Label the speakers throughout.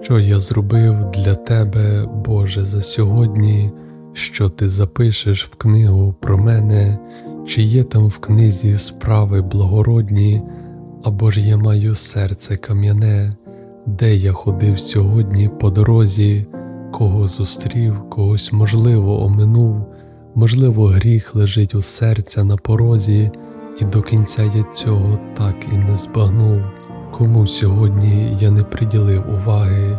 Speaker 1: Що я зробив для тебе, Боже, за сьогодні, що ти запишеш в книгу про мене, чи є там в книзі справи благородні, або ж я маю серце кам'яне, де я ходив сьогодні по дорозі, кого зустрів, когось можливо оминув, можливо, гріх лежить у серця на порозі, і до кінця я цього так і не збагнув. Кому сьогодні я не приділив уваги,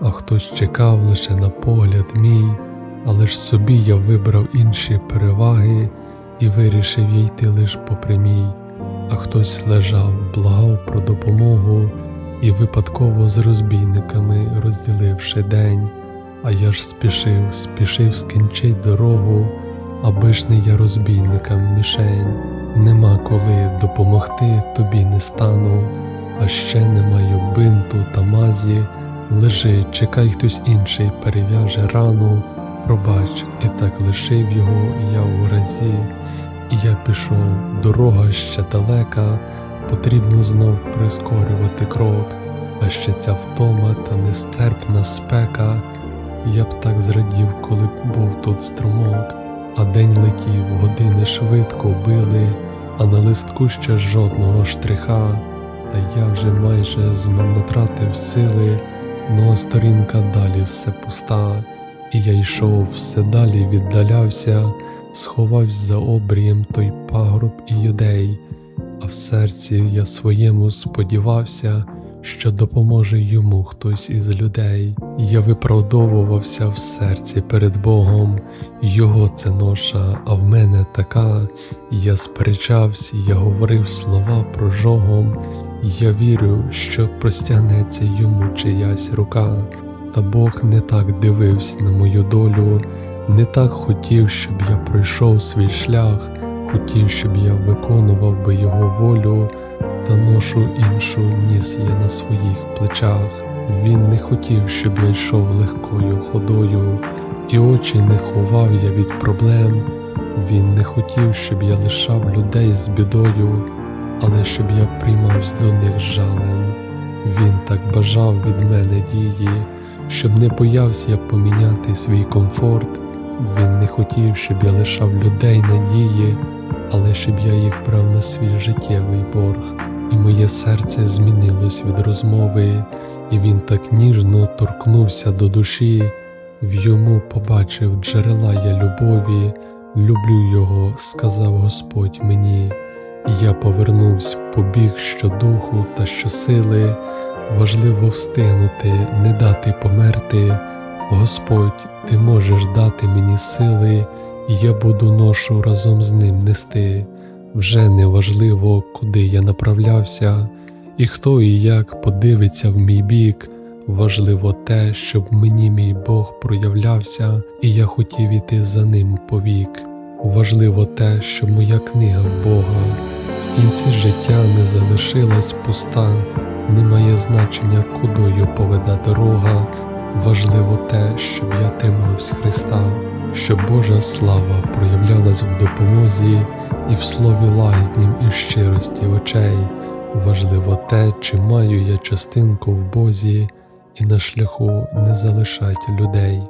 Speaker 1: а хтось чекав лише на погляд мій, але ж собі я вибрав інші переваги і вирішив я йти лиш по прямій, а хтось лежав, благав про допомогу і випадково з розбійниками розділивши день, а я ж спішив, спішив скінчить дорогу, аби ж не я розбійникам мішень. Нема коли допомогти тобі не стану а ще не маю бинту та мазі, лежи, чекай хтось інший перев'яже рану, пробач, і так лишив його я у разі, і я пішов, дорога ще далека, потрібно знов прискорювати крок, а ще ця втома та нестерпна спека, я б так зрадів, коли б був тут струмок, а день летів, години швидко били, а на листку ще жодного штриха. Та я вже майже змарнотратив сили, а сторінка далі все пуста, і я йшов все далі віддалявся, сховався за обрієм той пагорб і юдей, а в серці я своєму сподівався, що допоможе йому хтось із людей. Я виправдовувався в серці перед Богом, його це ноша, а в мене така. Я сперечався, я говорив слова прожогом. Я вірю, що простягнеться йому чиясь рука, та Бог не так дивився на мою долю, не так хотів, щоб я пройшов свій шлях, хотів, щоб я виконував би його волю, та ношу іншу ніс я на своїх плечах. Він не хотів, щоб я йшов легкою ходою, і очі не ховав я від проблем. Він не хотів, щоб я лишав людей з бідою але щоб я приймався до них жалем. Він так бажав від мене дії, щоб не боявся я поміняти свій комфорт. Він не хотів, щоб я лишав людей надії, але щоб я їх брав на свій життєвий борг. І моє серце змінилось від розмови, і він так ніжно торкнувся до душі, в йому побачив джерела я любові, люблю його, сказав Господь мені. Я повернувся, побіг щодуху та щосили, важливо встигнути, не дати померти. Господь, ти можеш дати мені сили, і я буду ношу разом з ним нести. Вже не важливо, куди я направлявся, і хто і як подивиться в мій бік. Важливо те, щоб мені мій Бог проявлявся, і я хотів іти за ним повік. Важливо те, що моя книга в Бога кінці життя не залишилась пуста, немає значення, кудою поведе дорога. Важливо те, щоб я тримався Христа, щоб Божа слава проявлялась в допомозі і в слові лагіднім, і в щирості очей. Важливо те, чи маю я частинку в Бозі, і на шляху не залишать людей.